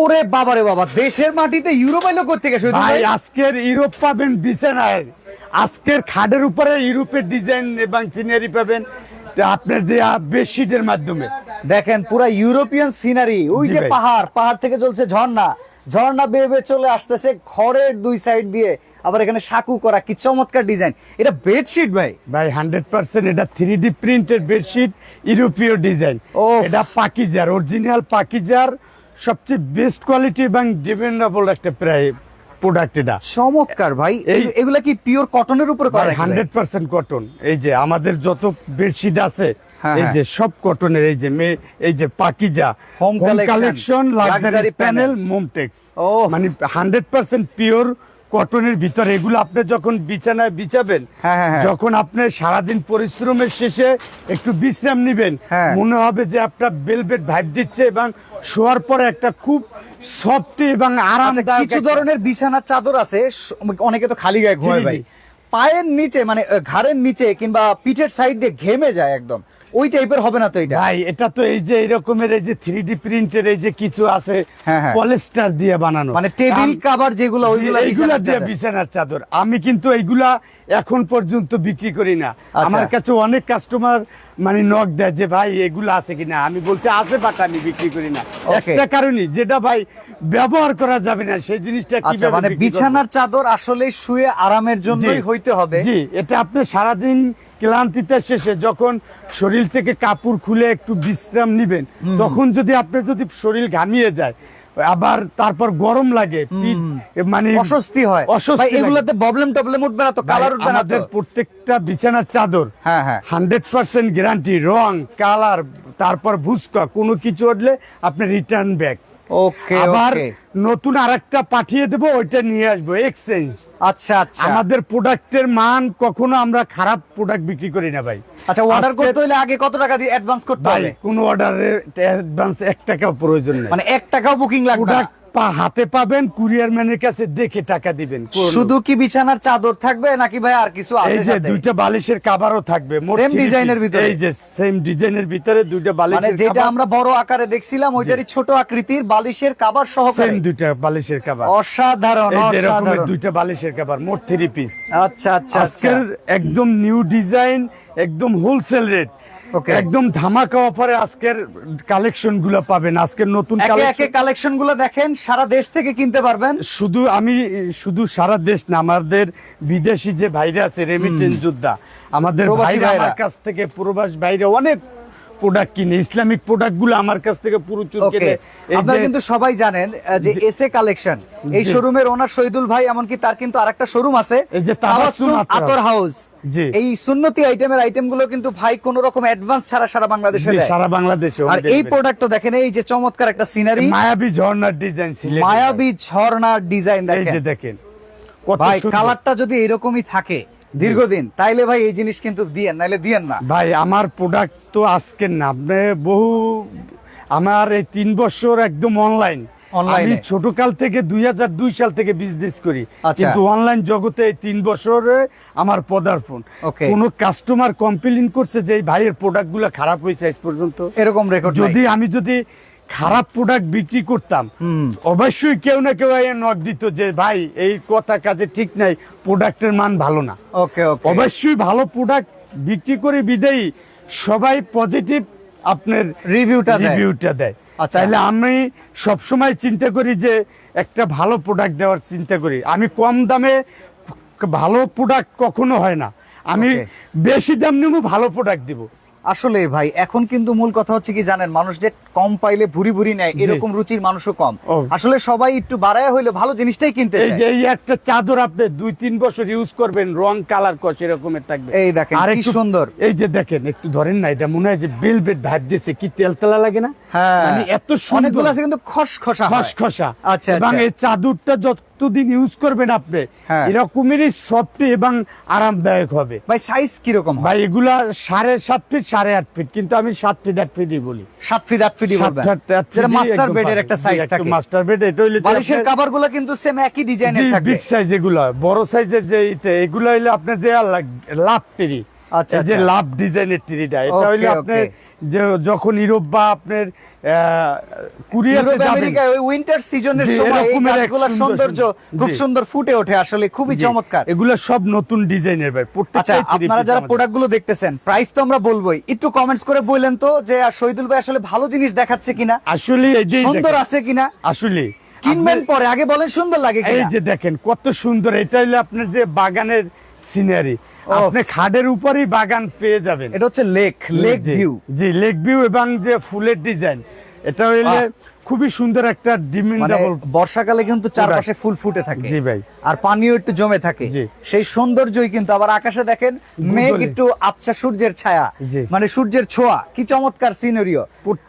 ওরে বাবা রে বাবা দেশের মাটিতে ইউরোপ এলো শুধু ভাই আজকের ইউরোপ পাবেন বিছানায়। আজকের খাটের উপরে ইউরোপের ডিজাইন এবং সিনারি পাবেন। আপনার যে বেডশিটের মাধ্যমে। দেখেন পুরা ইউরোপিয়ান সিনারি ওই যে পাহাড় পাহাড় থেকে চলছে ঝর্ণা। ঝর্ণা বেয়ে বেয়ে চলে আসতেছে ঘরের দুই সাইড দিয়ে। আবার এখানে সাকু করা কি চমৎকার ডিজাইন। এটা বেডশিট ভাই। ভাই হান্ড্রেড পার্সেন্ট এটা থ্রি ডি প্রিন্টেড বেডশিট ইউরোপীয় ডিজাইন। এটা পাকিজার অরিজিনাল পাকিজার সবচেয়ে বেস্ট কোয়ালিটি এবং ডিপেন্ডেবল একটা প্রায় প্রোডাক্ট এটা। চমৎকার ভাই। এই- এই- এগুলা কি পিওর কটনের উপরে করা এগুলা? হান্ড্রেড পার্সেন্ট কটন এই যে আমাদের যত বেডশিট আছে হ্যাঁ, এই হ্যাঁ। যে সব কটনের এই যে এই যে Pakiza home collection luxury panel Momtex ও মানে হান্ড্রেড পার্সেন্ট পিওর কটনের ভিতরে এগুলো আপনি যখন বিছানায় বিছাবেন হ্যাঁ, হ্যাঁ, হ্যাঁ। যখন আপনি সারাদিন পরিশ্রমের শেষে একটু বিশ্রাম নিবেন। মনে হবে যে আপনার বেলভেট ভাইব দিচ্ছে এবং শোয়ার পরে একটা খুব সফট এবং আচ্ছা আরামদায়ক কিছু ধরনের বিছানার চাদর আছে অনেকে তো খালি গায়ে ঘুমায় ভাই পায়ের নিচে মানে ঘাড়ের নিচে কিংবা পিঠের সাইড দিয়ে ঘেমে যায় একদম ওই টাইপের হবে না তো এটা? ভাই এটা তো এই যে এরকমের এই যে থ্রি ডি প্রিন্টের এই যে কিছু আছে হ্যাঁ, হ্যাঁ। পলিস্টার দিয়ে বানানো। মানে টেবিল কাভার যেগুলো ওইগুলা এইগুলা দিয়ে। বিছানার চাদর। আমি কিন্তু এইগুলা এখন পর্যন্ত বিক্রি করি না। আচ্ছা। আমার কাছে অনেক কাস্টমার মানে নক দেয় যে ভাই এগুলো আছে কিনা? আমি বলছি আছে বাট আমি বিক্রি করি না। একটা কারণই যেটা ভাই ব্যবহার করা যাবে না সেই জিনিসটা আচ্ছা কীভাবে মানে বিছানার চাদর আসলে শুয়ে আরামের জন্যই হইতে হবে। জি এটা আপনি সারাদিন ক্লান্তিতে শেষে যখন শরীর থেকে কাপড় খুলে একটু বিশ্রাম নিবেন তখন যদি আপনার যদি শরীর ঘামিয়ে যায় আবার তারপর গরম লাগে মানে অস্বস্তি হয়। অস্বস্তি। এগুলাতে প্রবলেম টবলেম উঠবে না তো কালার উঠবে না প্রত্যেকটা বিছানার চাদর হ্যাঁ হ্যাঁ। হান্ড্রেড পার্সেন্ট গ্যারান্টি রং কালার তারপর ভুসকা কোনো কিছু উঠলে আপনি রিটার্ন ব্যাক ওকে আবার নতুন আরেকটা পাঠিয়ে দেবো ওইটা নিয়ে আসব এক্সচেঞ্জ আচ্ছা আচ্ছা। আমাদের প্রোডাক্টের মান কখনো আমরা খারাপ প্রোডাক্ট বিক্রি করি না ভাই। আচ্ছা অর্ডার করতে হলে আগে কত টাকা দিয়ে অ্যাডভান্স করতে হবে? কোন অর্ডারের অ্যাডভান্স এক টাকাও প্রয়োজন নেই। মানে এক টাকাও বুকিং লাগবে না। প্রোডাক্ট হাতে পাবেন কুরিয়ার ম্যানের কাছে দেখে টাকা দিবেন। শুধু কি বিছানার চাদর থাকবে নাকি ভাই আর কিছু আছে এই যে দুইটা বালিশের কাভারও থাকবে। এর piece। ভিতরে? এই যে সেম ডিজাইনের ভিতরে দুইটা মানে যেটা আমরা বড় আকারে দেখছিলাম ওইটারই ছোট আকৃতির বালিশের কাবার সেম দুইটা বালিশের কাভার অসাধারণ অসাধারণ। দুইটা বালিশের কাভার মোট থ্রি পিস আচ্ছা আচ্ছা আজকের আজকের একদম নিউ ডিজাইন একদম হোলসেল রেট. একদম ধামাকা অফারে আজকের কালেকশনগুলো পাবেন। আজকের নতুন কালেকশনগুলো দেখেন সারা দেশ থেকে কিনতে পারবেন। শুধু আমি শুধু সারা দেশ না আমাদের বিদেশি যে ভাইরা আছে রেমিটেন্স যোদ্ধা আমাদের ভাইরা। আমার কাছ থেকে প্রবাস বাইরে অনেক প্রোডাক্ট কিনে ইসলামিক প্রোডাক্টগুলো আমার কাছ থেকে প্রচুর ওকে কিনে আপনারা কিন্তু সবাই জানেন যে এসএ কালেকশন এই শোরুমের ওনার শহীদুল ভাই এমনকি তার কিন্তু আরেকটা শোরুম আছে এই আতর হাউস এই সুন্নতি আইটেমের আইটেমগুলো কিন্তু ভাই কোন রকম অ্যাডভান্স ছাড়া সারা বাংলাদেশে সারা বাংলাদেশে আর এই প্রোডাক্টটা দেখেন এই যে চমৎকার একটা সিনারি মায়াবী ঝর্ণার ডিজাইন ছিল মায়াবী ঝর্ণার ডিজাইন এই দেখেন। যে দেখেন ভাই কালারটা যদি এরকমই থাকে দীর্ঘদিন। তাইলে ভাই এই জিনিস কিন্তু দিয়েন নাইলে দিয়েন না। ভাই আমার প্রোডাক্ট তো আজকের না আপনি বহু আমার এই তিন বছর একদম অনলাইন আমি এ। ছোট কাল থেকে দুই হাজার দুই সাল থেকে বিজনেস করি। আচ্ছা। কিন্তু অনলাইন জগতে এই তিন বছরে আমার পদার্পণ. কোন কাস্টমার কমপ্লেন করছে যে এই ভাইয়ের প্রোডাক্টগুলো খারাপ হয়েছে আজ পর্যন্ত। এরকম রেকর্ড যদি আমি যদি খারাপ প্রোডাক্ট বিক্রি করতাম। অবশ্যই কেউ না কেউ নক দিত যে ভাই এই কথা কাজে ঠিক নাই প্রোডাক্টের মান ভালো না। ওকে ওকে অবশ্যই ভালো প্রোডাক্ট বিক্রি করে বিদেয়ী সবাই পজিটিভ আপনার রিভিউটা রিভিউটা দেয়। আচ্ছা। তাহলে আমি সবসময় চিন্তা করি যে একটা ভালো প্রোডাক্ট দেওয়ার চিন্তা করি। আমি কম দামে ভালো প্রোডাক্ট কখনো হয় না। আমি বেশি দাম নেব ভালো প্রোডাক্ট দিব। আসলে ভাই এখন কিন্তু মূল কথা হচ্ছে কি জানেন মানুষ যে কম পাইলে ভুরি ভুরি নেয় এরকম রুচির মানুষও কম। আসলে সবাই একটু বাড়ায় হইলে ভালো জিনিসটাই কিনতে এই যে একটা চাদর আপনি দুই তিন বছর ইউজ করবেন রং কালার কস এরকমের থাকবে। এই দেখেন, আর কি একটু- সুন্দর। এই যে দেখেন একটু ধরেন না এটা মনে হয় যে বেলভেট ভাত দিয়েছে কি তেল তেলতেলা লাগে না? হ্যাঁ। মানে এত সুন্দর। অনেকগুলো আছে কিন্তু খসখসা। খসখসা। আচ্ছা, এবং আচ্ছা। এই চাদরটা যতদিন ইউজ করবেন আপনি হ্যাঁ। এরকমই সফট এবং আরামদায়ক হবে। ভাই সাইজ কীরকম ভাই এগুলা সাড়ে সাত ফিট সাড়ে আট ফিট কিন্তু আমি সাত ফিট আট ফিটই বলি। সাত ফিট আট ফিটই বলবেন? যেটা মাস্টার বেডের একটা সাইজ থাকে। মাস্টার বেড এটা হইলে বালিশের কিন্তু সেম একই ডিজাইনের থাকবে বিগ সাইজ এগুলো বড় সাইজের যে এগুলো হইলে আপনার যে লাভ টিরি আচ্ছা, যে আচ্ছা। লাভ ডিজাইনের টিরিটা এটা হইলে আপনি okay. যে যখন ইউরোপ বা আপনার কুরিয়াতে যাবেন উইন্টার সিজনের সময় এই গাছগুলোর সৌন্দর্য খুব সুন্দর ফুটে ওঠে আসলে খুবই চমৎকার। এগুলো সব নতুন ডিজাইনের ভাই আচ্ছা আপনারা যারা। দেখতেছেন প্রাইস তো আমরা বলবোই। একটু কমেন্টস করে বললেন তো যে শহীদুল ভাই আসলে ভালো জিনিস দেখাচ্ছে কিনা? আসলে সুন্দর আছে কিনা? আসলে কিনবেন পরে আগে বলেন সুন্দর লাগে এই যে দেখেন কত সুন্দর এটা হলো আপনার যে বাগানের সিনারি। আপনি খাদের উপরেই বাগান পেয়ে যাবেন। এটা হচ্ছে লেক লেক ভিউ জি লেক ভিউ এবং যে ফুলের ডিজাইন এটা হইলে খুবই সুন্দর একটা মানে ডিমেন্ডেবল বর্ষাকালে কিন্তু চারপাশে ফুল ফুটে থাকে। জি ভাই। আর পানিও একটু জমে থাকে। সেই সৌন্দর্যই কিন্তু আবার আকাশে দেখেন মেঘ একটু আবছা সূর্যের ছায়া। মানে সূর্যের ছোঁয়া। কি চমৎকার সিনারিও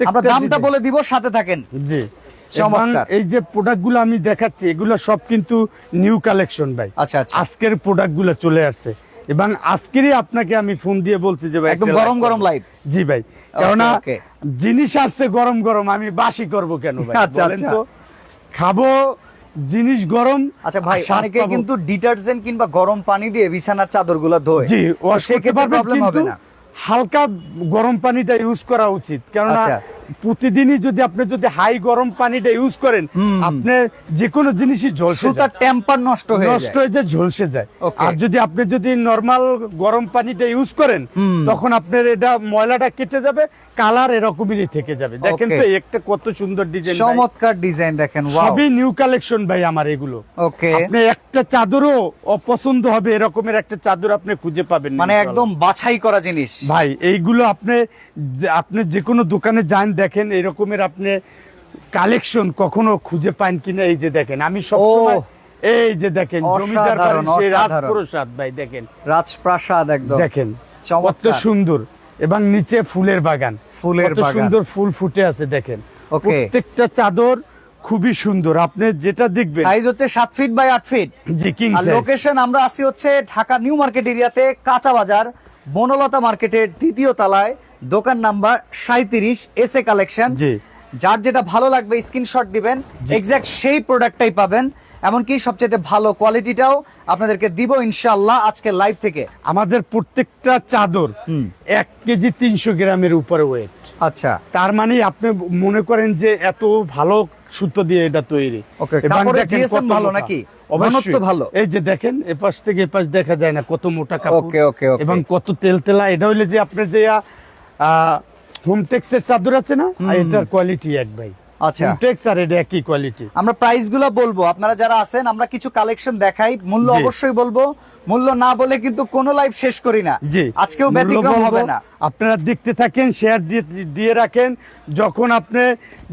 আমরা দামটা বলে দিব সাথে থাকেন। জি। চমৎকার। এই যে প্রোডাক্টগুলো আমি দেখাচ্ছি এগুলো সব কিন্তু নিউ কালেকশন ভাই। আচ্ছা আচ্ছা। আজকের প্রোডাক্টগুলো চলে আসছে। এবং আজকেরই আপনাকে আমি ফোন দিয়ে বলছি যে ভাই একদম গরম গরম। লাইভ জি ভাই কেননা জিনিস আসছে গরম গরম আমি বাসি করব কেন ভাই? আচ্ছা, বলেন আচ্ছা। তো। খাব জিনিস গরম আচ্ছা ভাই অনেকে কিন্তু ডিটারজেন্ট কিংবা গরম পানি দিয়ে বিছানার চাদরগুলো ধোয়। জি সেক্ষেত্রে প্রবলেম হবে না। হালকা গরম পানিটা ইউজ করা উচিত। কেননা আচ্ছা। প্রতিদিনই যদি আপনি যদি হাই গরম পানিটা ইউজ করেন আপনি যে কোনো জিনিসই ঝলসে সুতার টেম্পার নষ্ট হয়ে নষ্ট হয়ে যায় ঝলসে যায়। আর যদি আপনি যদি নরমাল গরম পানিটা ইউজ করেন তখন আপনার এটা ময়লাটা কেটে যাবে কালার এরকমই থেকে যাবে। দেখেন তো একটা কত সুন্দর ডিজাইন চমৎকার ডিজাইন দেখেন সবই নিউ কালেকশন ভাই আমার এগুলো। ওকে আপনি একটা চাদরও অপছন্দ হবে এরকমের একটা চাদর আপনি খুঁজে পাবেন মানে একদম বাছাই করা জিনিস। ভাই এইগুলো আপনি আপনি যে কোনো দোকানে যান দেখেন এরকমের আপনি কালেকশন কখনো খুঁজে পান কিনা? এই যে দেখেন আমি সব এই যে দেখেন জমিদার বাড়ির রাজপ্রসাদ ভাই দেখেন। রাজপ্রাসাদ একদম। দেখেন কত চমৎকার। সুন্দর। এবং নিচে ফুলের বাগান। ফুলের সুন্দর ফুল ফুটে আছে দেখেন। প্রত্যেকটা চাদর খুবই সুন্দর। আপনি যেটা দেখবেন সাইজ হচ্ছে সাত ফিট বাই আট ফিট জি কিং আর লোকেশন আমরা আছি হচ্ছে ঢাকা নিউ মার্কেট এরিয়াতে কাঁচা বাজার বনলতা মার্কেটের দ্বিতীয় তলায়। দোকান নাম্বার সাঁত্রিশ এস এ কালেকশন যার যেটা ভালো লাগবে স্ক্রিনশট দিবেন। এক্সাক্ট সেই প্রোডাক্টটাই পাবেন। এমনকি সবচেয়ে ভালো কোয়ালিটিটাও আপনাদেরকে দিব ইনশাআল্লাহ আজকে লাইভ থেকে। আমাদের প্রত্যেকটা চাদর এক কেজি তিনশো গ্রামের উপরে ওয়েট আচ্ছা। তার মানে আপনি মনে করেন যে এত ভালো সুতো দিয়ে এটা তৈরি। ভালো। নাকি? ভালো? এই যে দেখেন এপাশ থেকে এপাশ দেখা যায় না কত মোটা কাপড়. এবং কত তেল তেলা এটা হইলে যে আপনার যে হোমটেক্সের চাদর আছে না? এটার কোয়ালিটি এক ভাই। আচ্ছা। হোমটেক্স আর এটা একই কোয়ালিটি আমরা প্রাইসগুলো বলব। আপনারা যারা আছেন আমরা কিছু কালেকশন দেখাই। মূল্য অবশ্যই বলব। মূল্য না বলে কিন্তু কোনো লাইভ শেষ করি না। জি। আজকেও ব্যতিক্রম হবে না। আপনারা দেখতে থাকেন শেয়ার দিয়ে দিয়ে রাখেন। যখন আপনি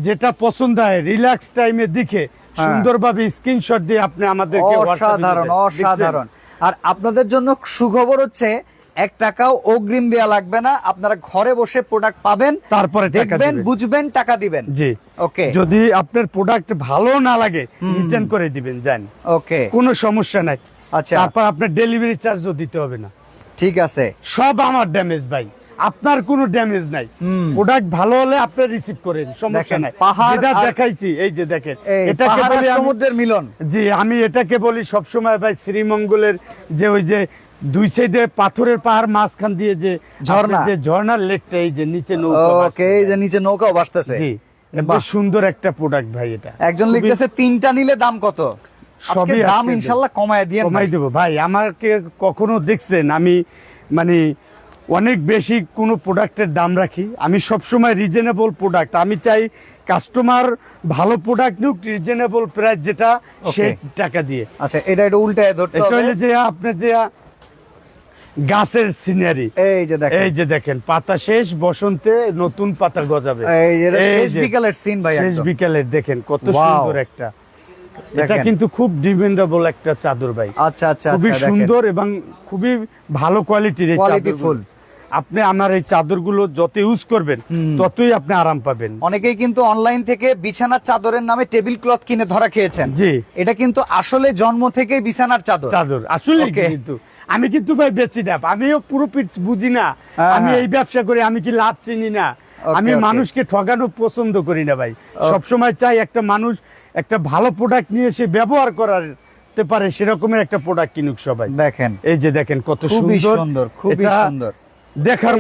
যেটা পছন্দ হয় রিল্যাক্স টাইমে দেখে হ্যাঁ। সুন্দরভাবে স্ক্রিনশট দিয়ে আপনি আমাদেরকে অসাধারণ অসাধারণ। আর আপনাদের জন্য সুখবর হচ্ছে এক টাকাও অগ্রিম দেয়া লাগবে না। আপনারা ঘরে বসে প্রোডাক্ট পাবেন তারপরে দেখবেন বুঝবেন টাকা দিবেন। জি। ওকে যদি আপনার প্রোডাক্ট ভালো না লাগে রিটার্ন করে দিবেন জান। ওকে কোনো সমস্যা নাই। আচ্ছা। তারপর আপনার ডেলিভারি চার্জও দিতে হবে না। ঠিক আছে। সব আমার ড্যামেজ ভাই। আপনার কোনো ড্যামেজ নাই। প্রোডাক্ট ভালো হলে আপনি রিসিভ করেন সমস্যা নাই। পাহাড় যেটা দেখাইছি এই যে দেখেন এই এটাকে পাহাড় বলি সমুদ্রের মিলন। জি আমি এটাকে বলি সবসময় ভাই শ্রীমঙ্গলের যে ওই যে দুই সাইডে পাথরের পাহাড় মাঝখান দিয়ে যে ঝর্ণা। যে ঝর্ণার লেকটা এই যে নিচে নৌকা ওকে এই যে নিচে নৌকাও ভাসতেছে জি সুন্দর একটা প্রোডাক্ট ভাই এটা। একজন লিখতেছে তিনটা নিলে দাম কত? সবই দাম ইনশাল্লাহ কমায় দিয়ে কমাই দেবো। ভাই আমাকে কখনো দেখছেন আমি মানে অনেক বেশি কোনো প্রোডাক্টের দাম রাখি। আমি সবসময় রিজনেবল প্রোডাক্ট আমি চাই কাস্টমার ভালো প্রোডাক্ট নিক রিজনেবল প্রাইস যেটা সে টাকা দিয়ে। আচ্ছা এটা একটু উল্টায় ধরতে এটা হবে। যে আপনি যে গাছের সিনারি। এই যে দেখেন। এই যে দেখেন পাতা শেষ বসন্তে নতুন পাতা গজাবে। এই যে শেষ বিকালের সিন ভাই শেষ বিকালের দেখেন কত সুন্দর একটা। এটা কিন্তু খুব ডিমান্ডেবল একটা চাদর ভাই। আচ্ছা আচ্ছা খুবই আচ্ছা সুন্দর এবং খুবই ভালো কোয়ালিটির এই আপনি আমার এই চাদরগুলো যত ইউজ করবেন ততই আপনি আরাম পাবেন। অনেকেই কিন্তু অনলাইন থেকে বিছানার চাদরের নামে টেবিল ক্লথ কিনে ধরা খেয়েছেন। জি। এটা কিন্তু আসলে জন্ম থেকেই বিছানার চাদর। চাদর। আসলে কিন্তু। আমি কিন্তু ভাই বেচি না। আমিও পুরো পিঠ বুঝি না। হ্যাঁ, আমি হ্যাঁ। এই ব্যবসা করি আমি কি লাভ চিনি না? আমি মানুষকে ঠকানো পছন্দ করি না ভাই। সবসময় চাই একটা মানুষ একটা ভালো প্রোডাক্ট নিয়ে সে ব্যবহার করাতে পারে সেরকমের একটা প্রোডাক্ট কিনুক সবাই। দেখেন। এই যে দেখেন কত সুন্দর। খুবই সুন্দর। দেখার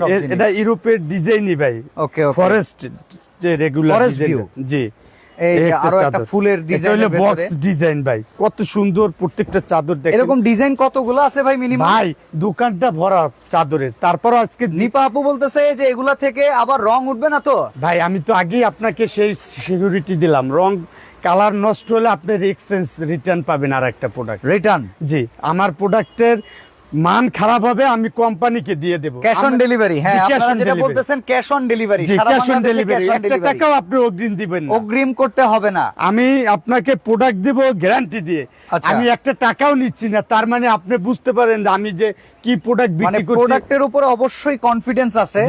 সব এটা ইউরোপের ডিজাইনই ভাই। Okay okay. ফরেস্ট যে রেগুলার জি। এই আরও একটা ফুলের এটা ডিজাইনের হলো ভেতরে। বক্স ডিজাইন ভাই। কত সুন্দর প্রত্যেকটা চাদর দেখেন। এরকম ডিজাইন কতগুলো আছে ভাই মিনিমাম ভাই দোকানটা ভরা চাদরের। তারপর আজকে নিপা আপু বলতেছে যে এগুলা থেকে আবার রং উঠবে না তো? ভাই আমি তো আগেই আপনাকে সেই সিকিউরিটি দিলাম। রং কালার নষ্ট হলে আপনি এক্সচেঞ্জ রিটার্ন পাবেন আর একটা প্রোডাক্ট রিটার্ন জি আমার প্রোডাক্টের মান খারাপ হবে আমি কোম্পানিকে দিয়ে দেবো। ক্যাশ অন ডেলিভারি হ্যাঁ আপনারা যেটা বলতেছেন cash on delivery cash on delivery একটা টাকাও আপনি অগ্রিম দিবেন না। অগ্রিম করতে হবে না। আমি আপনাকে প্রোডাক্ট দেব গ্যারান্টি দিয়ে। আচ্ছা। আমি একটা টাকাও নিচ্ছি না তার মানে আপনি বুঝতে পারেন যে আমি যে কি প্রোডাক্ট মানে বিক্রি করছি। প্রোডাক্টের উপরে অবশ্যই কনফিডেন্স আছে।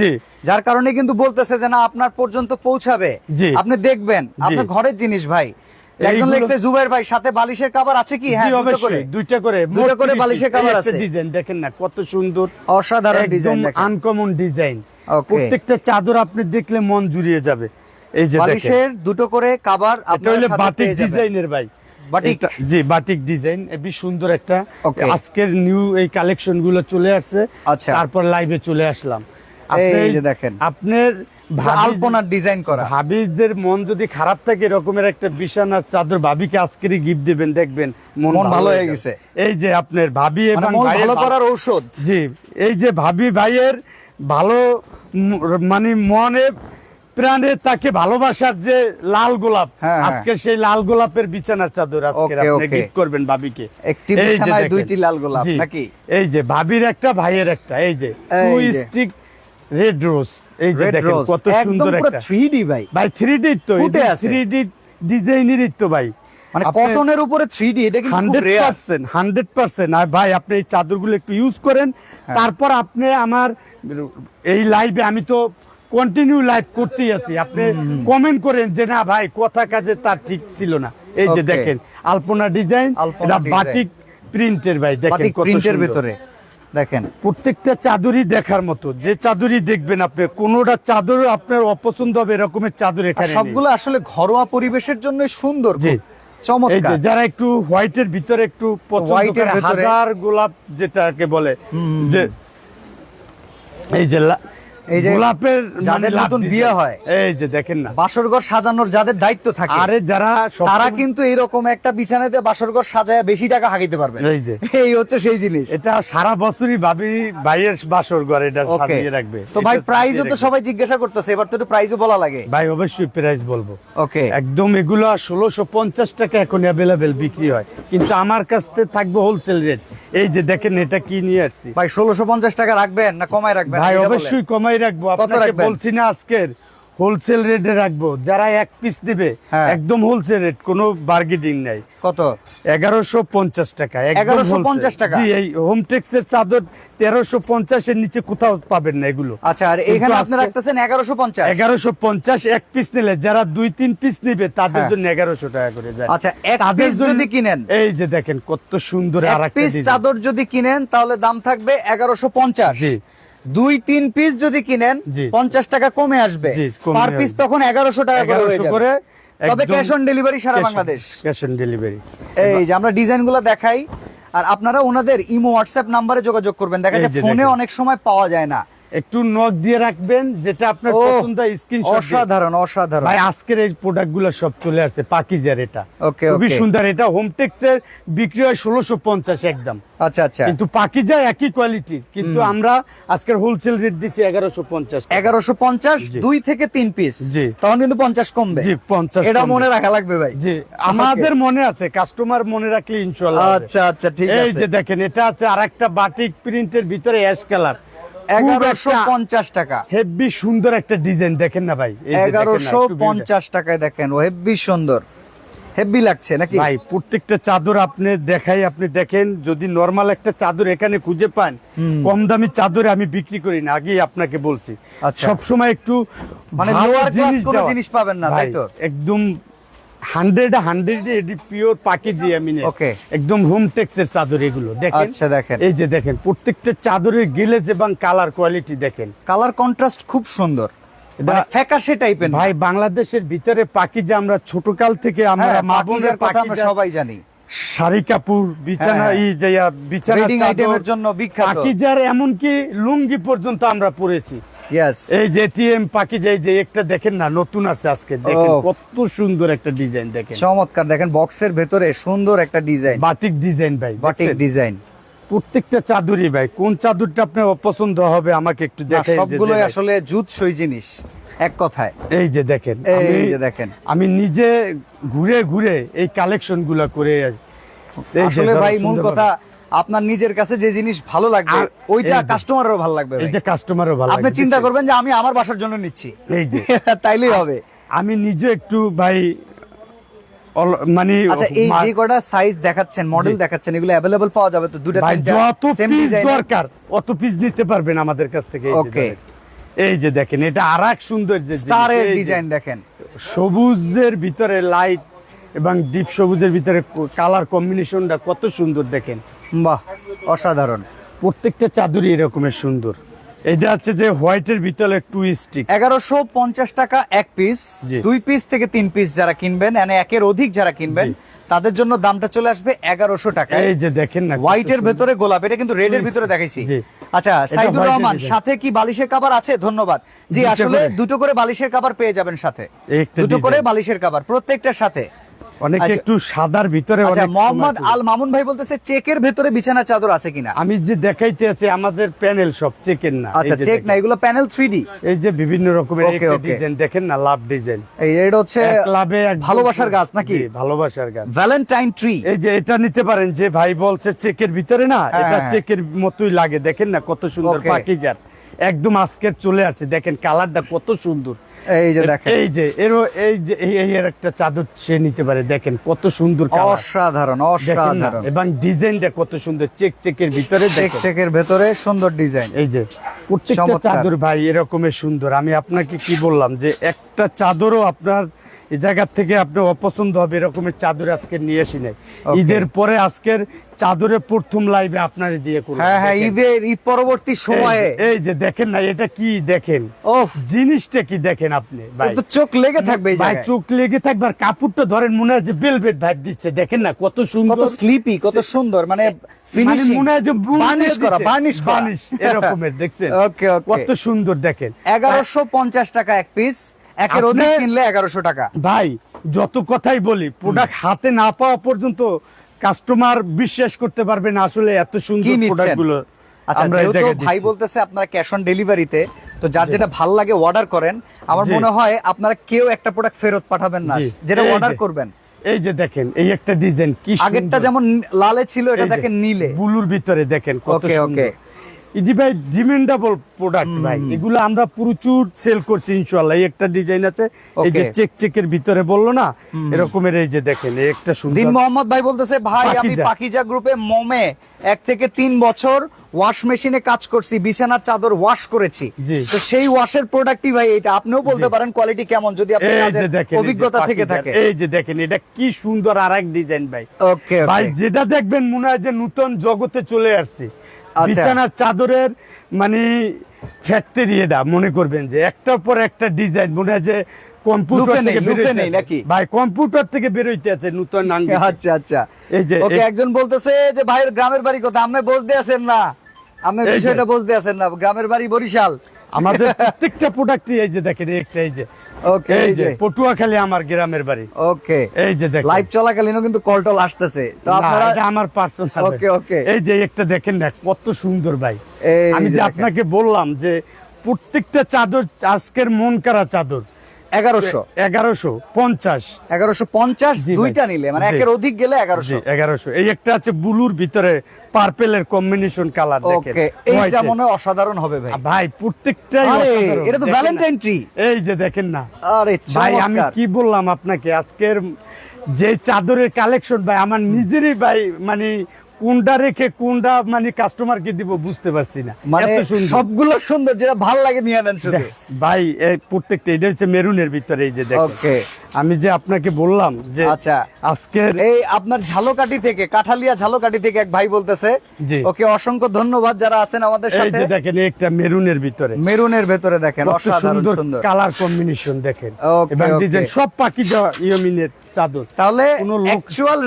যার কারণে কিন্তু বলতেছে যে না আপনার পর্যন্ত পৌঁছাবে। আপনি দেখবেন আপনার ঘরের জিনিস ভাই একজন এইগুলো- লেখছে জুবাইর ভাই সাথে বালিশের কভার আছে কি? হ্যাঁ দুটো করে। দুইটা করে। দুইটা করে বালিশের cover আছে। ডিজাইন দেখেন না কত সুন্দর। অসাধারণ ডিজাইন দেখেন। আনকমন ডিজাইন প্রত্যেকটা চাদর আপনি দেখলে মন জুড়িয়ে যাবে। এই যে বালিশের দুটো করে কভার আপনারা হলো বাটিক। ডিজাইনের ভাই। বাটিক? জি বাটিক ডিজাইন এবি সুন্দর একটা। আজকের নিউ এই কালেকশনগুলো চলে আসছে। আচ্ছা। তারপর লাইভে চলে আসলাম। এই যে দেখেন। আপনার আলপনার ডিজাইন করা ভাবিদের মন যদি খারাপ থাকে এরকমের একটা বিছানার চাদর ভাবিকে আজকেরই গিফট দিবেন দেখবেন মন ভালো হয়ে গেছে। এই যে আপনার ভাবি মানে এবং ভালো করার ঔষধ জি এই যে ভাবি ভাইয়ের ভালো মানে মনে প্রাণে তাকে ভালোবাসার যে লাল গোলাপ হ্যাঁ, হ্যাঁ। আজকে সেই লাল গোলাপের বিছানার চাদর আজকে আপনি গিফট করবেন ভাবিকে একটি এই যে বিছানায় দুইটি লাল গোলাপ, নাকি? এই যে ভাবির একটা ভাইয়ের একটা এই যে টু। স্টিক রেড রোজ এই যে দেখেন কত সুন্দর একটা। 3D ভাই। ভাই তো ডিজাইনেরই তো ভাই। মানে কটনের উপরে 3D এটা কিন্তু খুব hundred rare percent hundred percent আর ভাই আপনি এই চাদরগুলো একটু ইউজ করেন। হ্যাঁ। তারপর আপনি আমার এই লাইভে আমি তো কন্টিনিউ লাইভ করতেই আছি। আপনি কমেন্ট করেন যে না ভাই কথা কাজে তার ঠিক ছিল না। এই যে দেখেন আলপনা ডিজাইন এটা। বাটিক প্রিন্টের ভাই দেখেন কত প্রিন্টের। ভেতরে। দেখেন। প্রত্যেকটা চাদরই দেখার মতো। যে চাদরই দেখবেন আপনি কোনোটা চাদর আপনার অপছন্দ হবে এরকমের চাদর এখানে সবগুলো আসলে ঘরোয়া পরিবেশের জন্য সুন্দর জি। চমৎকার। যারা একটু হোয়াইটের ভিতরে একটু হাজার গোলাপ যেটাকে বলে যে এই যে এই যে গোলাপের যাদের মানে নতুন বিয়ে হয়। এই যে দেখেন না। বাসরঘর সাজানোর যাদের দায়িত্ব থাকে আরে যারা তারা কিন্তু এরকম একটা বিছানাতে বাসরঘর সাজায় বেশি টাকা পারবে এই যে। এই হচ্ছে সেই জিনিস। এটা সারা বছরই ভাবি ভাইয়ের বাসর ঘর এটা সাজিয়ে রাখবে। তো ভাই সাজিয়ে তো সবাই জিজ্ঞাসা করতেছে এবার তো একটু প্রাইসও বলা লাগে। ভাই অবশ্যই প্রাইস বলব। ওকে একদম এগুলো ষোলোশো পঞ্চাশ টাকা এখন অ্যাভেলেবেল বিক্রি হয়। কিন্তু আমার কাছ থেকে থাকবে হোলসেল রেট এই যে দেখেন এটা কি নিয়ে আসছি। ভাই ষোলোশো পঞ্চাশ টাকা রাখবেন না কমায় রাখবেন? ভাই অবশ্যই কমাই রাখব আপনাকে বলছি না আজকের হোলসেল রেটে রাখব যারা এক পিস নেবে হ্যাঁ। একদম হোলসেল রেট কোনো বার্গেটিং নাই কত এগারোশো পঞ্চাশ টাকা 1150 wholesale। টাকা? জি এই হোম টেক্সের চাদর তেরোশো পঞ্চাশের নিচে কোথাও পাবেন না এগুলো আচ্ছা আর এখানে আপনি রাখতেছেন এগারোশো পঞ্চাশ এগারোশো পঞ্চাশ এক পিস নিলে যারা দুই তিন পিস নিবে তাদের হ্যাঁ। জন্য এগারোশো টাকা করে যায় আচ্ছা এক পিস যদি কিনেন এই যে দেখেন কত সুন্দর আর একটা পিস চাদর যদি কিনেন তাহলে দাম থাকবে এগারোশো পঞ্চাশ জি। দুই তিন পিস যদি কিনেন পঞ্চাশ টাকা কমে আসবে। পার পিস তখন এগারোশো টাকা করে হয়ে যাবে। তবে ক্যাশ অন ডেলিভারি সারা বাংলাদেশ। ক্যাশ অন ডেলিভারি এই যে আমরা ডিজাইনগুলো দেখাই আর আপনারা ওনাদের ইমো হোয়াটসঅ্যাপ নাম্বারে যোগাযোগ করবেন। দেখা যায় ফোনে অনেক সময় পাওয়া যায় না। একটু নক দিয়ে রাখবেন যেটা আপনার পছন্দ স্ক্রিনশট অসাধারণ অসাধারণ। ভাই আজকের এই প্রোডাক্টগুলো সব চলে আসছে পাকিজার এটা। ওকে খুবই সুন্দর এটা হোম টেক্স এর বিক্রি হয় ষোলোশো পঞ্চাশ একদম। আচ্ছা আচ্ছা। কিন্তু পাকিজা একই কোয়ালিটি কিন্তু আমরা আজকের হোলসেল রেট দিচ্ছি এগারোশো পঞ্চাশ এগারোশো পঞ্চাশ দুই থেকে তিন পিস জি। তখন কিন্তু পঞ্চাশ কমবে। জি পঞ্চাশ এটা মনে রাখা লাগবে ভাই। জি আমাদের মনে আছে কাস্টমার মনে রাখলে ইনশাল্লাহ আচ্ছা আচ্ছা ঠিক আছে। এই যে দেখেন এটা আছে আর একটা বাটিক প্রিন্টের ভিতরে অ্যাশ কালার এগারোশো পঞ্চাশ টাকা। হেভি সুন্দর একটা ডিজাইন দেখেন না ভাই। এগারোশো। পঞ্চাশ টাকায় দেখেন ও হেব্বি সুন্দর। হেব্বি লাগছে নাকি? ভাই প্রত্যেকটা চাদর আপনি দেখাই আপনি দেখেন যদি নরমাল একটা চাদর এখানে খুঁজে পান কম দামি চাদরে আমি বিক্রি করি না আগেই আপনাকে বলছি। আচ্ছা। সব সময় একটু মানে জিনিস পাবেন না, তাই তো? একদম হান্ড্রেড হান্ড্রেড এডি পিওর পাকিজি আমি। Okay. একদম হোম টেক্সের চাদর এগুলো দেখেন আচ্ছা, দেখেন। এই যে দেখেন প্রত্যেকটা চাদরের গিলেজ এবং কালার কোয়ালিটি দেখেন কালার কন্ট্রাস্ট খুব সুন্দর মানে ফ্যাকাশে টাইপের ভাই বাংলাদেশের ভিতরে পাকিজা আমরা ছোটকাল থেকে আমরা হ্যাঁ, মা বোনের কথা আমরা সবাই জানি শাড়ি কাপড় বিছানা হ্যাঁ, এই যে আহ, বিছানা এর জন্য বিখ্যাত। পাকিজার এমনকি লুঙ্গি পর্যন্ত আমরা পরেছি এই যে টিএম পাকিজা এই যে একটা দেখেন না নতুন আছে আজকে। দেখেন কত সুন্দর একটা ডিজাইন দেখেন। চমৎকার। দেখেন বক্সের ভেতরে সুন্দর একটা ডিজাইন বাটিক ডিজাইন ভাই বাটিক ডিজাইন প্রত্যেকটা চাদরই ভাই কোন চাদরটা আপনার পছন্দ হবে আমাকে একটু দেখাই যে সবগুলোই দেখাই। আসলে জুতসই জিনিস এক কথায়। এই যে দেখেন এই আমি- যে দেখেন। আমি নিজে ঘুরে ঘুরে এই কালেকশনগুলা করে আসলে ভাই মূল কথা আপনার নিজের কাছে যে জিনিস ভালো লাগবে ওইটা কাস্টমারেরও ভালো লাগবে। এইটা কাস্টমারও ভালো আপনি চিন্তা করবেন যে আমি আমার বাসার জন্য নিচ্ছি। এই যে। তাইলেই হবে। আমি নিজে একটু ভাই মানে আচ্ছা এই যে কটা সাইজ দেখাচ্ছেন মডেল দেখাচ্ছেন এগুলো অ্যাভেলেবল পাওয়া যাবে তো? দুটো যত পিস দরকার অত পিস নিতে পারবেন আমাদের কাছ থেকে এই যে Okay. দেখেন। এই যে দেখেন এটা আর এক সুন্দর যে স্টারের ডিজাইন দেখেন। সবুজের ভিতরে লাইট এবং ডিপ সবুজের ভিতরে কালার কম্বিনেশনটা কত সুন্দর দেখেন। বাহ অসাধারণ। প্রত্যেকটা চাদরই এরকমের সুন্দর। এটা হচ্ছে যে হোয়াইটের ভিতরে টু স্টিক এগারোশো পঞ্চাশ টাকা এক পিস দুই পিস থেকে তিন পিস যারা কিনবেন মানে একের অধিক যারা কিনবেন তাদের জন্য দামটা চলে আসবে এগারোশো টাকা। এই যে দেখেন না হোয়াইটের সুন্দর। ভেতরে গোলাপ এটা কিন্তু রেডের জি। ভিতরে দেখাইছি। আচ্ছা সাইদুর রহমান সাথে কি বালিশের কাবার আছে? ধন্যবাদ। জি আসলে দুটো করে বালিশের কাবার পেয়ে যাবেন সাথে। দুটো করে বালিশের কাবার প্রত্যেকটার সাথে। অনেকে আচ্ছা। একটু সাদার ভিতরে আচ্ছা মোহাম্মদ আল মামুন ভাই বলতেছে চেকের ভেতরে বিছানার চাদর আছে কিনা? আমি যে দেখাইতে আছে আমাদের প্যানেল সব চেকের না। আচ্ছা চেক না এগুলো প্যানেল থ্রি ডি এই যে বিভিন্ন রকমের. ডিজাইন দেখেন না লাভ ডিজাইন। এই এটা হচ্ছে ভালোবাসার গাছ নাকি? ভালোবাসার গাছ। ভ্যালেন্টাইন ট্রি এই যে এটা নিতে পারেন যে ভাই বলছে চেকের ভিতরে না হ্যাঁ, এটা হ্যাঁ। চেকের মতোই লাগে। দেখেন না কত সুন্দর একদম আজকের চলে আসছে। দেখেন কালারটা কত সুন্দর। এই যে দেখেন। এই যে এরও এই যে এই এর একটা চাদর সে নিতে পারে দেখেন কত সুন্দর অসাধারণ অসাধারণ। এবং ডিজাইনটা কত সুন্দর চেক চেকের ভিতরে চেক চেকের ভেতরে সুন্দর ডিজাইন। এই যে প্রত্যেকটা চাদর ভাই এরকমের সুন্দর। আমি আপনাকে কি বললাম যে একটা চাদরও আপনার এই জায়গার থেকে আপনার অপছন্দ হবে এরকমের চাদর আজকে নিয়ে আসি নাই। ঈদের পরে আজকের চাদরের প্রথম লাইভে আপনার দিয়ে করলাম হ্যাঁ হ্যাঁ ঈদের ঈদ পরবর্তী সময়ে। এই যে দেখেন না এটা কি দেখেন? ওফ। জিনিসটা কি দেখেন আপনি ভাই? তো চোখ লেগে থাকবে ভাই চোখ লেগে থাকবে আর কাপড়টা ধরেন মনে হয় যে বেলভেট ভাইব দিচ্ছে দেখেন না কত সুন্দর। কত স্লিপি কত সুন্দর মানে মানে ফিনিশিং মনে হয় যে বার্নিশ করা বার্নিশ করা। বার্নিশ এরকমের দেখছেন? ওকে ওকে কত সুন্দর দেখেন। এগারোশো পঞ্চাশ টাকা এক পিস একের অধিক কিনলে এগারোশো টাকা। ভাই যত কথাই বলি প্রোডাক্ট হাতে না পাওয়া পর্যন্ত কাস্টমার বিশ্বাস করতে পারবে না আসলে এত সুন্দর প্রোডাক্টগুলো আচ্ছা যেহেতু ভাই বলতেছে আপনারা ক্যাশ অন ডেলিভারিতে তো যার যেটা ভালো লাগে অর্ডার করেন। আমার মনে হয় আপনারা কেউ একটা প্রোডাক্ট ফেরত পাঠাবেন না। যেটা অর্ডার করবেন। এই যে দেখেন এই একটা ডিজাইন কি আগেরটা যেমন লালে ছিল এটা দেখেন নীলে। বুলুর ভিতরে দেখেন কত ওকে। সুন্দর। ইডি ভাই ডিমান্ডেবল প্রোডাক্ট ভাই এগুলো আমরা প্রচুর সেল করছি ইনশাআল্লাহ। এই একটা ডিজাইন আছে এই যে চেক চেকের ভিতরে বলল না এরকমের এই যে দেখেন একটা সুন্দর দিন মোহাম্মদ ভাই বলতেছে ভাই আমি পাকিজা। গ্রুপে মমে এক থেকে তিন বছর ওয়াশ মেশিনে কাজ করছি বিছানার চাদর ওয়াশ করেছি। তো সেই ওয়াশের প্রোডাক্টই ভাই এটা আপনিও বলতে পারেন কোয়ালিটি কেমন যদি আপনার অভিজ্ঞতা থেকে থাকে। এই যে দেখেন এটা কি সুন্দর আর এক ডিজাইন ভাই ওকে ভাই যেটা দেখবেন মনে হয় যে নতুন জগতে চলে আসছি। বিছানার চাদরের মানে ফ্যাক্টরি এটা মনে করবেন যে। একটার পর একটা ডিজাইন মনে হয় যে কম্পিউটার থেকে লুফে নেই নাকি? ভাই কম্পিউটার থেকে বেরোইতে আছে নতুন আচ্ছা আচ্ছা। এই যে ওকে একজন বলতেছে যে ভাইয়ের গ্রামের বাড়ি আমি আছেন না। আমি বিষয়টা বুঝতে আছেন না। গ্রামের বাড়ি বরিশাল। আমাদের প্রত্যেকটা প্রোডাক্টই এই যে দেখেন একটা এই যে। ওকে এই যে পটুয়াখালী আমার গ্রামের বাড়ি। ওকে এই যে দেখেন। লাইভ চলাকালীনও কিন্তু কল টল আসতেছে। তো আপনারা এটা আমার পার্সোনাল ওকে, ওকে। এই যে একটা দেখেন না কত সুন্দর ভাই। আমি যে আপনাকে বললাম যে প্রত্যেকটা চাদর আজকের মন কারা চাদর। এগারোশো। এগারোশো পঞ্চাশ। এগারোশো পঞ্চাশ দুইটা নিলে মানে একের অধিক গেলে এগারোশো। এগারোশো। এই একটা আছে ব্লুর ভিতরে পার্পেলের কম্বিনেশন কালার দেখেন। ওকে এইটা মনে অসাধারণ হবে ভাই। ভাই প্রত্যেকটাই এটা তো? ভ্যালেন্টাইন ট্রি এই যে দেখেন না। আরে ভাই আমি কি বললাম আপনাকে আজকের যে চাদরের কালেকশন ভাই আমার নিজেরই ভাই মানে কোনটা রেখে কোনটা মানে কাস্টমারকে দিব বুঝতে পারছি না। মানে সবগুলো সুন্দর যেটা ভালো লাগে নিয়ে নেন শুধু। ভাই প্রত্যেকটা এটা হচ্ছে মেরুনের ভিতরে এই যে ওকে আমি যে আপনাকে বললাম যে আচ্ছা। আজকের এই আপনার ঝালকাটি থেকে কাঠালিয়া ঝালকাটি থেকে এক ভাই বলতেছে। জি। ওকে অসংখ্য ধন্যবাদ যারা আছেন আমাদের এই সাথে। যে দেখেন এই একটা মেরুনের ভিতরে। মেরুনের ভেতরে দেখেন অসাধারণ সুন্দর কালার কম্বিনেশন দেখেন। এবং ডিজাইন সব পাখি যাওয়া ইয়মিনের চাদর। তাহলে অ্যাকচুয়াল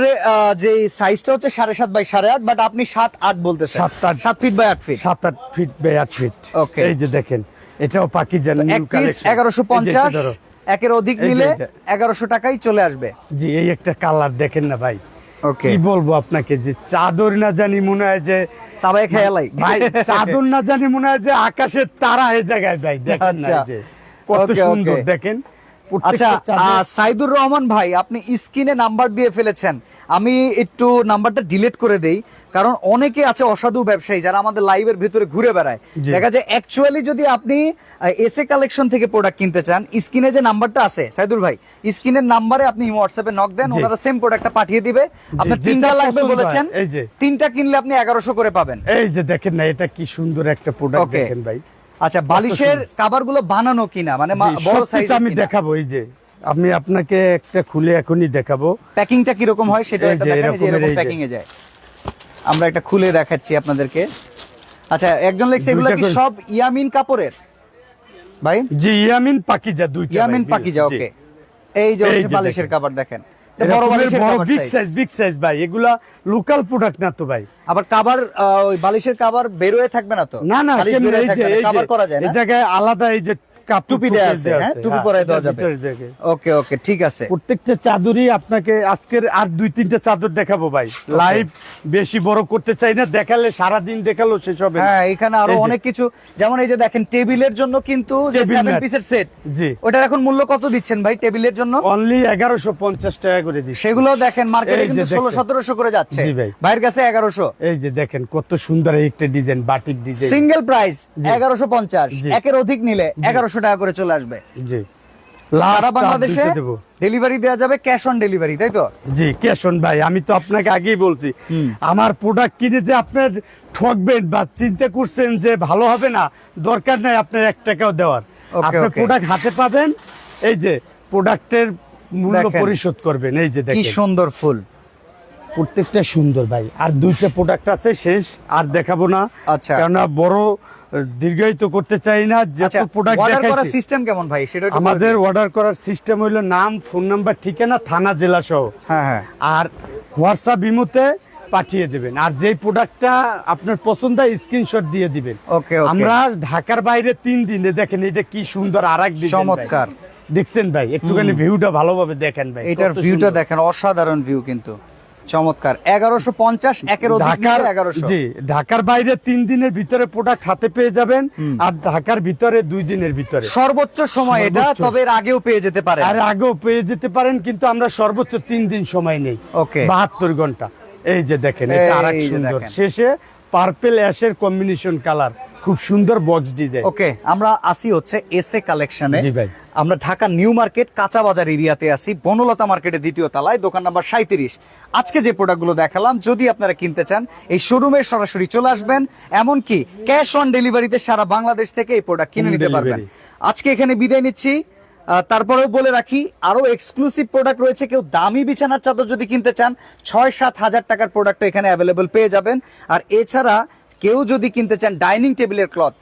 যে সাইজটা হচ্ছে সাড়ে সাত বাই সাড়ে আট বাট আপনি সাত আট বলতেছেন। সাত আট। সাত ফিট বাই আট ফিট সাত আট ফিট বাই আট ফিট Okay. এই যে দেখেন এটাও পাখি এগারোশো পঞ্চাশ একের অধিক নিলে এগারোশো টাকায় চলে আসবে। জি এই একটা কালার দেখেন না ভাই। ওকে কি বলব আপনাকে যে চাদর না জানি মনে হয় যে চাবাই খেয়ালাই ভাই চাদর না জানি মনে হয় যে আকাশের তারা এই জায়গায় ভাই। দেখেন না আচ্ছা। যে কত সুন্দর দেখেন। আচ্ছা সাইদুর রহমান ভাই আপনি স্ক্রিনে নাম্বার দিয়ে ফেলেছেন। আমি একটু নাম্বারটা ডিলিট করে দেই কারণ অনেকে আছে অসাধু ব্যবসায়ী যারা আমাদের লাইভের ভিতরে ঘুরে বেড়ায়। দেখা যায় অ্যাকচুয়ালি যদি আপনি এসএ কালেকশন থেকে প্রোডাক্ট কিনতে চান স্ক্রিনে যে নাম্বারটা আছে সাইদুল ভাই স্ক্রিনের নাম্বারে আপনি হোয়াটসঅ্যাপে নক দেন। ওনারা সেম প্রোডাক্টটা পাঠিয়ে দিবে। আপনার তিনটা লাগবে বলেছেন তিনটা কিনলে আপনি এগারোশো করে পাবেন। এই যে দেখেন না এটা কি সুন্দর একটা প্রোডাক্ট দেখেন ভাই। আচ্ছা বালিশের কাবারগুলো বানানো কিনা? মানে বড় সাইজ আমি দেখাবো এই যে আমি আপনাকে একটা খুলে এখনই দেখাবো। প্যাকিংটা কীরকম হয় সেটা একটা যে দেখেন যে এরকম প্যাকিং এ যায়। আমরা একটা খুলে দেখাচ্ছি আপনাদেরকে। আচ্ছা একজন লেখছে এগুলো কি সব ইয়ামিন কাপড়ের? ভাই? জি ইয়ামিন পাকিজা দুইটা ইয়ামিন পাকিজা ওকে। এই যে বালিশের। কাপড় দেখেন। লোকাল প্রোডাক্ট না তো ভাই। আবার কাবার বালিশের কাবার বেরোয় থাকবে না তো? না না করা যায় জায়গায় আলাদা এই যে টুপি দেয়া আছে, হ্যাঁ? টুপি পরায় দেওয়া যাবে। ওকে ওকে ঠিক আছে প্রত্যেকটা চাদরই আপনাকে আজকের আর দুই তিনটা চাদর দেখাবো ভাই লাইভ বেশি বড় করতে চাই না দেখালে সারা দিন দেখাল শেষ হবে হ্যাঁ এখানে আরও অনেক কিছু যেমন এই যে দেখেন টেবিলের জন্য কিন্তু যে টেবিল সেভেন ম্যাট। পিসের সেট জি ওটার এখন মূল্য কত দিচ্ছেন ভাই টেবিলের জন্য অনলি এগারোশো পঞ্চাশ টাকা করে দিচ্ছি সেগুলো দেখেন মার্কেটে কিন্তু ষোলো দেখেন। সতেরোশো করে যাচ্ছে জি ভাই। ভাইয়ের কাছে এগারোশো এই যে দেখেন কত সুন্দর একটা design batik design single price জি। এগারোশো পঞ্চাশ জি। একের অধিক নিলে এগারোশো টাকা করে চলে আসবে। জি। সারা বাংলাদেশে ডেলিভারি দেওয়া যাবে ক্যাশ অন ডেলিভারি তাই তো? জি কেশন ভাই আমি তো আপনাকে আগেই বলছি। আমার প্রোডাক্ট কিনে যে আপনার ঠকবেন বা চিন্তা করছেন যে ভালো হবে না দরকার নাই আপনার এক টাকাও দেওয়ার। আপনার প্রোডাক্ট হাতে পাবেন এই যে প্রোডাক্টের মূল্য পরিশোধ করবেন এই যে কি দেখেন। সুন্দর ফুল। প্রত্যেকটা সুন্দর ভাই। আর দুইটা প্রোডাক্ট আছে শেষ আর দেখাবো না। আচ্ছা। কেননা বড় দীর্ঘায়িত করতে চাই না যত প্রোডাক্ট দেখাচ্ছি সিস্টেম কেমন ভাই? সেটা আমাদের অর্ডার করার সিস্টেম হইল নাম ফোন নাম্বার ঠিকানা থানা জেলা সহ। হ্যাঁ হ্যাঁ। আর হোয়াটসঅ্যাপ ইমোতে পাঠিয়ে দেবেন। আর যেই প্রোডাক্টটা আপনার পছন্দ হয় স্ক্রিনশট দিয়ে দিবেন। ওকে আমরা ঢাকার বাইরে তিন দিনে দেখেন এটা কি সুন্দর আর এক চমৎকার। দেখছেন ভাই? একটুখানি ভিউটা ভালোভাবে দেখেন ভাই। এটার ভিউটা দেখেন অসাধারণ ভিউ কিন্তু। চমৎকার। এগারোশো পঞ্চাশ একের ঢাকার এগারোশো। জি ঢাকার বাইরে তিন দিনের ভিতরে প্রোডাক্ট হাতে পেয়ে যাবেন আর ঢাকার ভিতরে দুই দিনের ভিতরে। সর্বোচ্চ সময় এটা তবে এর আগেও পেয়ে যেতে পারে আর আগেও পেয়ে যেতে পারেন কিন্তু আমরা সর্বোচ্চ তিন দিন সময় নেই। ওকে। বাহাত্তর ঘণ্টা। এই যে দেখেন এটা আর সুন্দর। দেখেন। শেষে পার্পেল অ্যাশের কম্বিনেশন কালার খুব সুন্দর বক্স ডিজাইন ওকে আমরা আসি হচ্ছে এসএ কালেকশনে জি ভাই। আমরা ঢাকা নিউ মার্কেট কাঁচা বাজার এরিয়াতে আছি বনলতা মার্কেটের দ্বিতীয় তলায় দোকান নাম্বার সাঁত্রিশ আজকে যে প্রোডাক্টগুলো দেখালাম যদি আপনারা কিনতে চান এই শোরুমে সরাসরি চলে আসবেন এমনকি ক্যাশ অন ডেলিভারিতে সারা বাংলাদেশ থেকে এই প্রোডাক্ট কিনে নিতে পারবেন। আজকে এখানে বিদায় নিচ্ছি। তারপরেও বলে রাখি আরও এক্সক্লুসিভ প্রোডাক্ট রয়েছে কেউ দামি বিছানার চাদর যদি কিনতে চান ছয় সাত হাজার টাকার প্রোডাক্ট এখানে অ্যাভেলেবল পেয়ে যাবেন। আর এছাড়া কেউ যদি কিনতে চান ডাইনিং টেবিলের ক্লথ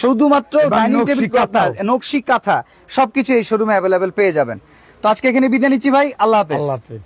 শুধুমাত্র ডাইনিং টেবিল ক্লথ। নকশি কাঁথা সবকিছু এই শোরুমে অ্যাভেলেবেল পেয়ে যাবেন। তো আজকে এখানে বিদায় নিচ্ছি ভাই আল্লাহ হাফেজ। আল্লাহ হাফেজ।